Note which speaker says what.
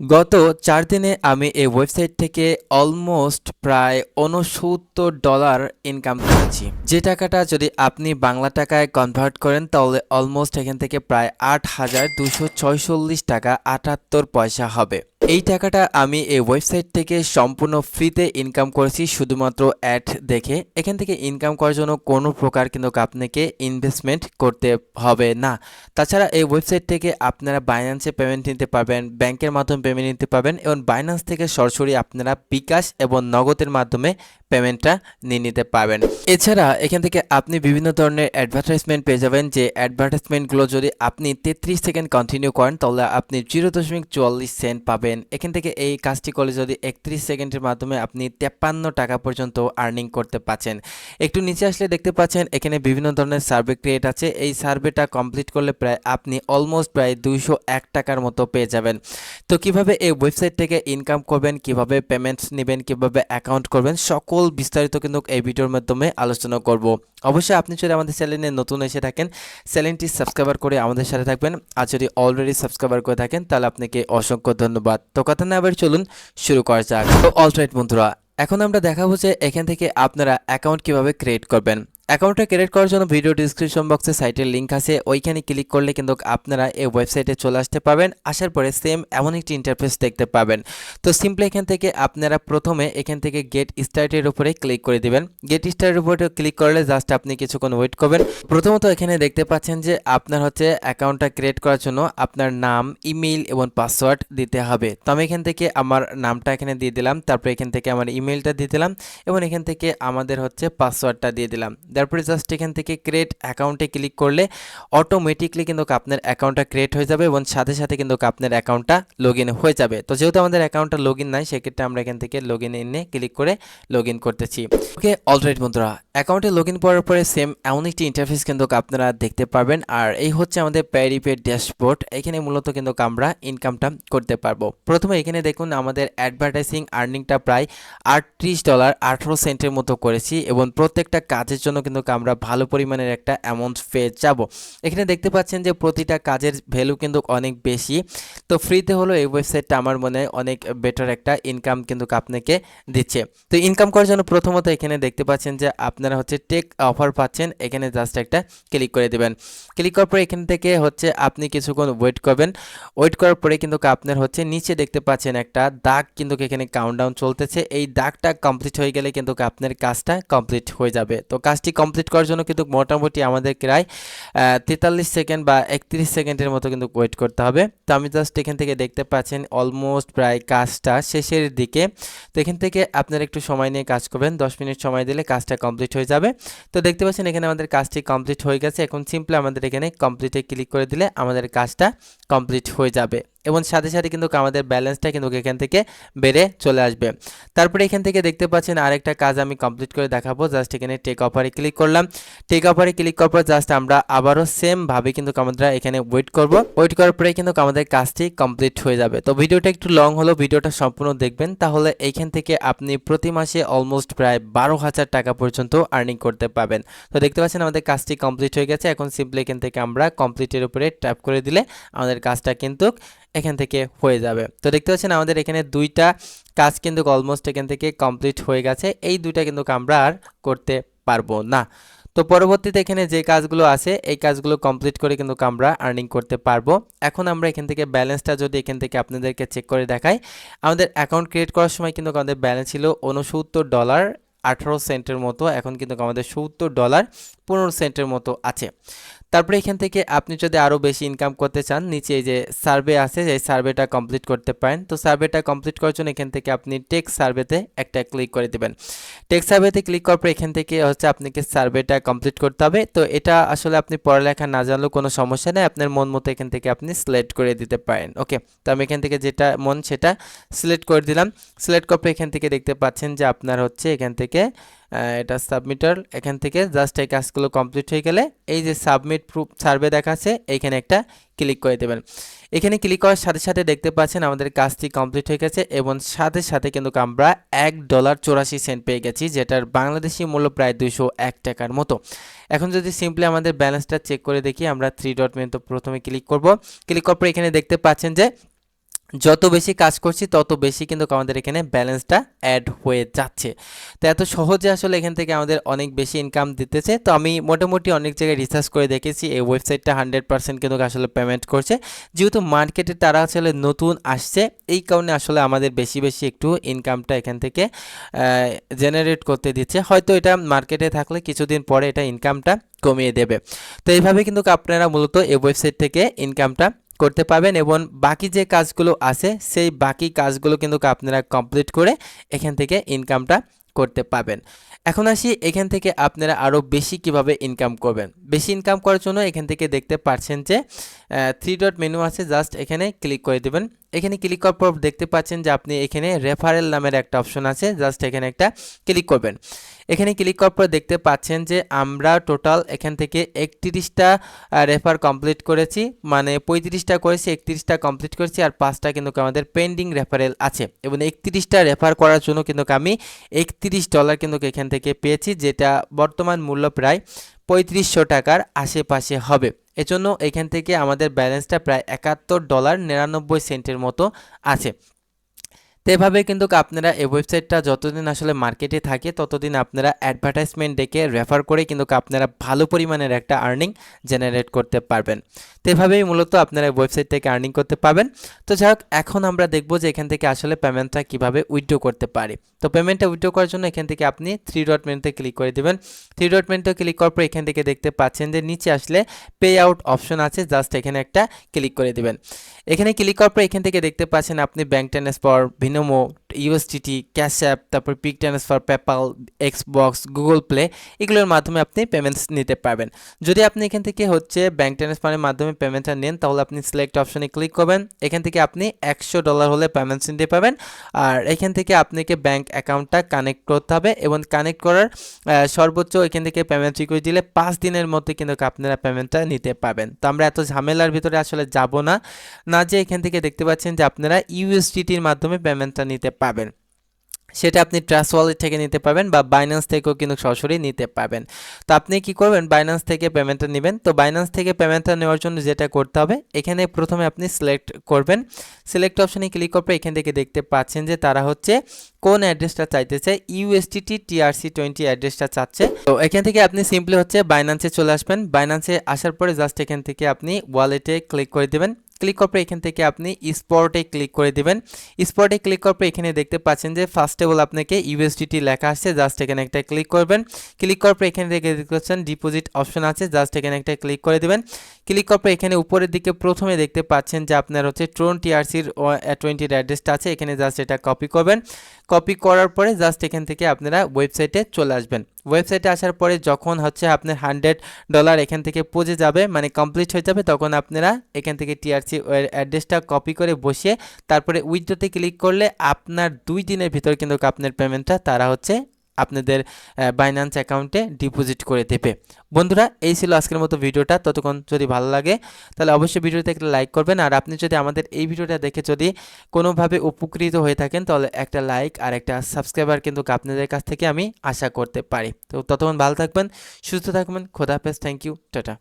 Speaker 1: গত চার দিনে আমি এই ওয়েবসাইট থেকে অলমোস্ট প্রায় উনসত্তর ডলার ইনকাম করেছি। যে টাকাটা যদি আপনি বাংলা টাকায় কনভার্ট করেন, তাহলে অলমোস্ট এখান থেকে প্রায় আট হাজার দুশো ছয়চল্লিশ টাকা আটাত্তর পয়সা হবে। এই টাকাটা আমি এই ওয়েবসাইট থেকে সম্পূর্ণ ফ্রিতে ইনকাম করেছি শুধুমাত্র অ্যাড দেখে। এখান থেকে ইনকাম করার জন্য কোনো প্রকার কিন্তু আপনাকে ইনভেস্টমেন্ট করতে হবে না। তাছাড়া এই ওয়েবসাইট থেকে আপনারা বাইন্যান্সে পেমেন্ট নিতে পারবেন ব্যাংকের মাধ্যমে পেমেন্ট নিতে পারবেন এবং বাইন্যান্স থেকে সরাসরি আপনারা বিকাশ এবং নগদের মাধ্যমে পেমেন্টটা নিয়ে নিতে পারবেন। এছাড়া এখান থেকে আপনি বিভিন্ন ধরনের অ্যাডভার্টাইজমেন্ট পেয়ে যাবেন যে অ্যাডভার্টাইজমেন্টগুলো যদি আপনি তেত্রিশ সেকেন্ড কন্টিনিউ করেন, তাহলে আপনি জিরো দশমিক চুয়াল্লিশ সেন্ট পাবেন। এখান থেকে এই কাজটি করলে যদি একত্রিশ সেকেন্ডের মাধ্যমে আপনি তেপ্পান্ন টাকা পর্যন্ত আর্নিং করতে পারছেন। একটু নিচে আসলে দেখতে পাচ্ছেন, এখানে বিভিন্ন ধরনের সার্ভে ক্রিয়েট আছে। এই সার্ভেটা কমপ্লিট করলে প্রায় আপনি অলমোস্ট প্রায় দুইশো এক টাকার মতো পেয়ে যাবেন। তো কীভাবে এই ওয়েবসাইট থেকে ইনকাম করবেন, কীভাবে পেমেন্টস নেবেন, কীভাবে অ্যাকাউন্ট করবেন, সকল বিস্তারিত কিন্তু এই ভিডিওর মাধ্যমে আলোচনা করব। অবশ্যই আপনি যদি আমাদের চ্যানেলে নতুন এসে থাকেন, চ্যানেলটি সাবস্ক্রাইবার করে আমাদের সাথে থাকবেন। আর যদি অলরেডি সাবস্ক্রাইবার করে থাকেন, তাহলে আপনাকে অসংখ্য ধন্যবাদ। তো কথা না আবার চলুন, শুরু করা যাক। তো অলরাইট বন্ধুরা, এখন আমরা দেখাবো যে এখান থেকে আপনারা অ্যাকাউন্ট কীভাবে ক্রিয়েট করবেন। অ্যাকাউন্টটা ক্রিয়েট করার জন্য ভিডিও ডিসক্রিপশন বক্সে সাইটের লিঙ্ক আছে। ওইখানে ক্লিক করলে কিন্তু আপনারা এই ওয়েবসাইটে চলে আসতে পারবেন। আসার পরে সেম এমন একটি ইন্টারফেস দেখতে পাবেন। তো সিম্পলি এখান থেকে আপনারা প্রথমে এখান থেকে গেট স্টার্টের উপরে ক্লিক করে দিবেন। গেট স্টার্টের উপরে ক্লিক করলে জাস্ট আপনি কিছুক্ষণ ওয়েট করবেন। প্রথমত এখানে দেখতে পাচ্ছেন যে আপনার হচ্ছে অ্যাকাউন্টটা ক্রিয়েট করার জন্য আপনার নাম ইমেইল এবং পাসওয়ার্ড দিতে হবে। তো আমি এখান থেকে আমার নামটা এখানে দিয়ে দিলাম। তারপরে এখান থেকে আমার ইমেইলটা দিয়ে দিলাম এবং এখান থেকে আমাদের হচ্ছে পাসওয়ার্ডটা দিয়ে দিলাম। তারপরে জাস্ট এখান থেকে ক্রিয়েট অ্যাকাউন্টে ক্লিক করলে অটোমেটিকলি কিন্তু আপনার অ্যাকাউন্টটা ক্রিয়েট হয়ে যাবে এবং সাথে সাথে কিন্তু আপনার অ্যাকাউন্টটা লগ ইন হয়ে যাবে। তো যেহেতু আমাদের অ্যাকাউন্টটা লগ ইন নাই, সেক্ষেত্রে আমরা এখান থেকে লগ ইন এনে ক্লিক করে লগ ইন করতেছি। ওকে অলরাইট বন্ধুরা অ্যাকাউন্টে লগ ইন করার পরে সেম এমন একটি ইন্টারফেস কিন্তু আপনারা দেখতে পারবেন। আর এই হচ্ছে আমাদের প্যারিপের ড্যাশবোর্ড এখানে মূলত কিন্তু আমরা ইনকামটা করতে পারব। প্রথমে এখানে দেখুন আমাদের অ্যাডভার্টাইজিং আর্নিংটা প্রায় আটত্রিশ ডলার আঠারো সেন্টের মতো করেছি এবং প্রত্যেকটা কাজের জন্য কিন্তু আমরা ভালো পরিমাণের একটা অ্যামাউন্ট পেয়ে যাব। এখানে দেখতে পাচ্ছেন যে প্রতিটা কাজের ভ্যালু কিন্তু অনেক বেশি। তো ফ্রিতে হলো এই ওয়েবসাইটটা আমার মনে হয় অনেক বেটার একটা ইনকাম কিন্তু আপনাকে দিচ্ছে। তো ইনকাম করার জন্য প্রথমত এখানে দেখতে পাচ্ছেন যে আপনারা হচ্ছে টেক অফার পাচ্ছেন। এখানে জাস্ট একটা ক্লিক করে দেবেন। ক্লিক করার পরে এখান থেকে হচ্ছে আপনি কিছুক্ষণ ওয়েট করবেন। ওয়েট করার পরে কিন্তু আপনার হচ্ছে নিচে দেখতে পাচ্ছেন একটা দাগ কিন্তু এখানে কাউন্টডাউন চলতেছে। এই দাগটা কমপ্লিট হয়ে গেলে কিন্তু আপনার কাজটা কমপ্লিট হয়ে যাবে। তো কাজটি কমপ্লিট করার জন্য কিন্তু মোটামুটি আমাদের প্রায় তেতাল্লিশ সেকেন্ড বা একত্রিশ সেকেন্ডের মতো কিন্তু ওয়েট করতে হবে। তো আমি জাস্ট এখান থেকে দেখতে পাচ্ছেন অলমোস্ট প্রায় কাজটা শেষের দিকে। তো এখান থেকে আপনারা একটু সময় নিয়ে কাজ করবেন। দশ মিনিট সময় দিলে কাজটা কমপ্লিট হয়ে যাবে। তো দেখতে পাচ্ছেন এখানে আমাদের কাজটি কমপ্লিট হয়ে গেছে। এখন সিম্পলি আমাদের এখানে কমপ্লিটে ক্লিক করে দিলে আমাদের কাজটা কমপ্লিট হয়ে যাবে। এবং সাথে সাথে কিন্তু আমাদের ব্যালেন্সটা কিন্তু এখান থেকে বেড়ে চলে আসবে। তারপরে এখান থেকে দেখতে পাচ্ছেন আরেকটা কাজ আমি কমপ্লিট করে দেখাবো। জাস্ট এখানে টেক অফারে ক্লিক করলাম। টেক অফারে ক্লিক করার পর জাস্ট আমরা আবারও সেম ভাবে কিন্তু আমরা এখানে ওয়েট করব। ওয়েট করার পরে কিন্তু আমাদের কাজটি কমপ্লিট হয়ে যাবে। তো ভিডিওটা একটু লং হলো, ভিডিওটা সম্পূর্ণ দেখবেন। তাহলে এইখান থেকে আপনি প্রতি মাসে অলমোস্ট প্রায় বারো হাজার টাকা পর্যন্ত আর্নিং করতে পারবেন। তো দেখতে পাচ্ছেন আমাদের কাজটি কমপ্লিট হয়ে গেছে। এখন সিম্পলি এখান থেকে আমরা কমপ্লিটের উপরে ট্যাপ করে দিলে আমাদের কাজটা কিন্তু এখান থেকে হয়ে যাবে। তো দেখতে পাচ্ছেন আমাদের এখানে দুইটা কাজ কিন্তু অলমোস্ট এখান থেকে কমপ্লিট হয়ে গেছে। এই দুইটা কিন্তু আমরা আর করতে পারব না। তো পরবর্তীতে এখানে যে কাজগুলো আছে, এই কাজগুলো কমপ্লিট করে কিন্তু আমরা আর্নিং করতে পারব। এখন আমরা এখান থেকে ব্যালেন্সটা যদি এখান থেকে আপনাদেরকে চেক করে দেখাই, আমাদের অ্যাকাউন্ট ক্রিয়েট করার সময় কিন্তু আমাদের ব্যালেন্স ছিল উনসত্তর ডলার আঠারো সেন্টের মতো। এখন কিন্তু আমাদের সত্তর ডলার পনেরো সেন্টের মতো আছে। তারপরে এখান থেকে আপনি যদি আরও বেশি ইনকাম করতে চান, নিচে এই যে সার্ভে আছে, এই সার্ভেটা কমপ্লিট করতে পারেন। তো সার্ভেটা কমপ্লিট করার জন্য এখান থেকে আপনি টেক সার্ভেতে একটা ক্লিক করে দেবেন। টেক সার্ভেতে ক্লিক করার পর এখান থেকে হচ্ছে আপনাকে সার্ভেটা কমপ্লিট করতে হবে। তো এটা আসলে আপনি পড়ালেখা না জানলেও কোনো সমস্যা নেই, আপনার মন মতো এখান থেকে আপনি সিলেক্ট করে দিতে পারেন। ওকে? তো আমি এখান থেকে যেটা মন সেটা সিলেক্ট করে দিলাম। সিলেক্ট করার পর এখান থেকে দেখতে পাচ্ছেন যে আপনার হচ্ছে এখান থেকে এটা সাবমিটার এখান থেকে জাস্ট এই কাজগুলো কমপ্লিট হয়ে গেলে এই যে সাবমিট প্রুফ সার্ভে দেখাচ্ছে, এইখানে একটা ক্লিক করে দেবেন। এখানে ক্লিক করার সাথে সাথে দেখতে পাচ্ছেন আমাদের কাজটি কমপ্লিট হয়ে গেছে এবং সাথে সাথে কিন্তু আমরা এক ডলার চৌরাশি সেন্ট পেয়ে গেছি, যেটার বাংলাদেশি মূল্য প্রায় দুশো এক টাকার মতো। এখন যদি সিম্পলি আমাদের ব্যালেন্সটা চেক করে দেখি, আমরা থ্রি ডট মেন তো প্রথমে ক্লিক করব। ক্লিক করার পর এখানে দেখতে পাচ্ছেন যে যত বেশি কাজ করছি, তত বেশি কিন্তু আমাদের এখানে ব্যালেন্সটা অ্যাড হয়ে যাচ্ছে। তো এত সহজে আসলে এখান থেকে আমাদের অনেক বেশি ইনকাম দিতেছে। তো আমি মোটামুটি অনেক জায়গায় রিসার্চ করে দেখেছি, এই ওয়েবসাইটটা হান্ড্রেড পার্সেন্ট কিন্তু আসলে পেমেন্ট করছে। যেহেতু মার্কেটে তারা আসলে নতুন আসছে, এই কারণে আসলে আমাদের বেশি বেশি একটু ইনকামটা এখান থেকে জেনারেট করতে দিচ্ছে। হয়তো এটা মার্কেটে থাকলে কিছুদিন পরে এটা ইনকামটা কমিয়ে দেবে। তো এইভাবে কিন্তু আপনারা মূলত এই ওয়েবসাইট থেকে ইনকামটা করতে পারবেন এবং বাকি যে কাজগুলো আছে, সেই বাকি কাজগুলো কিন্তু আপনারা কমপ্লিট করে এখান থেকে ইনকামটা করতে পাবেন এখন আসি, এখান থেকে আপনারা আরও বেশি কীভাবে ইনকাম করবেন? বেশি ইনকাম করার জন্য এখান থেকে দেখতে পাচ্ছেন যে থ্রি ডট মেনু আছে জাস্ট এখানে ক্লিক করে দেবেন। এখানে ক্লিক করার পর দেখতে পাচ্ছেন যে আপনি এখানে রেফারেল নামের একটা অপশন আছে জাস্ট এখানে একটা ক্লিক করবেন। এখানে ক্লিক করার পর দেখতে পাচ্ছেন যে আমরা টোটাল এখান থেকে একত্রিশটা রেফার কমপ্লিট করেছি মানে পঁয়ত্রিশটা করেছি, একত্রিশটা কমপ্লিট করেছি, আর পাঁচটা কিন্তু আমাদের পেন্ডিং রেফারেল আছে। এবং একত্রিশটা রেফার করার জন্য কিন্তু আমি একত্রিশ ডলার কিন্তু এখান থেকে পেয়েছি, যেটা বর্তমান মূল্য প্রায় পঁয়ত্রিশশো টাকার আশেপাশে হবে। এজন্য এখান থেকে আমাদের ব্যালেন্সটা প্রায় একাত্তর ডলার নিরানব্বই সেন্টের মতো আছে। তো এভাবে কিন্তু আপনারা এই ওয়েবসাইটটা যতদিন আসলে মার্কেটে থাকে, ততদিন আপনারা অ্যাডভার্টাইজমেন্ট ডেকে রেফার করে কিন্তু আপনারা ভালো পরিমাণের একটা আর্নিং জেনারেট করতে পারবেন। তো এভাবেই মূলত আপনারা ওয়েবসাইট থেকে আর্নিং করতে পারবেন। তো যাই হোক, এখন আমরা দেখব যে এখান থেকে আসলে পেমেন্টটা কীভাবে উইথড্র করতে পারি। তো পেমেন্টটা উইথড্র করার জন্য এখান থেকে আপনি থ্রি ডট ক্লিক করে দেবেন। থ্রি ডট ক্লিক করার পর এখান থেকে দেখতে পাচ্ছেন যে নিচে আসলে পে আউট অপশন আছে জাস্ট এখানে একটা ক্লিক করে দেবেন। এখানে ক্লিক করার পর এখান থেকে দেখতে পাচ্ছেন আপনি bank transfer のも USDT Cash App তারপর pick transfer PayPal Xbox Google Play এগুলোর মাধ্যমে আপনি পেমেন্টস নিতে পারবেন। যদি আপনি এখান থেকে হচ্ছে ব্যাঙ্ক ট্রান্সফারের মাধ্যমে পেমেন্টটা নেন, তাহলে আপনি সিলেক্ট অপশনে ক্লিক করবেন। এখান থেকে আপনি একশো ডলার হলে পেমেন্টস নিতে পারবেন। আর এখান থেকে আপনাকে ব্যাঙ্ক অ্যাকাউন্টটা কানেক্ট করতে হবে এবং কানেক্ট করার সর্বোচ্চ এখান থেকে পেমেন্ট রিকোয়েস্ট দিলে পাঁচ দিনের মধ্যে কিন্তু আপনারা পেমেন্টটা নিতে পারবেন। তো আমরা এত ঝামেলার ভিতরে আসলে যাব না। না যে এখান থেকে দেখতে পাচ্ছেন যে আপনারা ইউএসডিটির মাধ্যমে পেমেন্টটা নিতে পারবেন সেটা আপনি ট্রাস্ট ওয়ালেট থেকে নিতে পারবেন বা বাইন্যান্স থেকেও কিন্তু সরাসরি নিতে পারবেন। তো আপনি কি করবেন? বাইন্যান্স থেকে পেমেন্টটা নেবেন। তো বাইন্যান্স থেকে পেমেন্টটা নেওয়ার জন্য যেটা করতে হবে, এখানে প্রথমে আপনি সিলেক্ট করবেন। সিলেক্ট অপশনে ক্লিক করবে এখান থেকে দেখতে পাচ্ছেন যে তারা হচ্ছে কোন অ্যাড্রেসটা চাইতে চায় ইউএসটিটি টিআরসি টোয়েন্টি অ্যাড্রেসটা চাচ্ছে। তো এখান থেকে আপনি সিম্পলি হচ্ছে বাইন্যান্সে চলে আসবেন। বাইন্যান্সে আসার পরে জাস্ট এখান থেকে আপনি ওয়ালেটে ক্লিক করে দেবেন। ক্লিক করার পর এখান থেকে আপনি স্পটে ক্লিক করে দিবেন। স্পটে ক্লিক করার পর এখানে দেখতে পাচ্ছেন যে ফার্স্ট অফ অল আপনাকে ইউএসডিটি লেখা আসছে জাস্ট এখানে একটা ক্লিক করবেন। ক্লিক করার পর এখানে দেখে দেখতে পাচ্ছেন ডিপোজিট অপশন আছে জাস্ট এখানে একটা ক্লিক করে দিবেন। ক্লিক করার পর এখানে উপরের দিকে প্রথমে দেখতে পাচ্ছেন যে আপনার হচ্ছে ট্রোন টিআরসির টোয়েন্টির অ্যাড্রেসটা আছে, এখানে জাস্ট এটা কপি করবেন। কপি করার পরে জাস্ট এখান থেকে আপনারা ওয়েবসাইটে চলে আসবেন। ওয়েবসাইটে আসার পরে যখন হচ্ছে আপনার হান্ড্রেড ডলার এখান থেকে পৌঁছে যাবে মানে কমপ্লিট হয়ে যাবে, তখন আপনারা এখান থেকে টিআরসি অ্যাড্রেসটা কপি করে বসিয়ে তারপরে উইথড্রোতে ক্লিক করলে আপনার দুই দিনের ভিতর কিন্তু আপনার পেমেন্টটা তারা হচ্ছে আপনাদের বাইন্যান্স অ্যাকাউন্টে ডিপোজিট করে দেবে। বন্ধুরা, এই ছিল আজকের মতো ভিডিওটা। ততক্ষণ যদি ভালো লাগে, তাহলে অবশ্যই ভিডিওতে একটা লাইক করবেন। আর আপনি যদি আমাদের এই ভিডিওটা দেখে যদি কোনোভাবে উপকৃত হয়ে থাকেন, তাহলে একটা লাইক আর একটা সাবস্ক্রাইবার কিন্তু আপনাদের কাছ থেকে আমি আশা করতে পারি। তো ততক্ষণ ভালো থাকবেন, সুস্থ থাকবেন। খোদাহাফেজ থ্যাংক ইউ টাটা।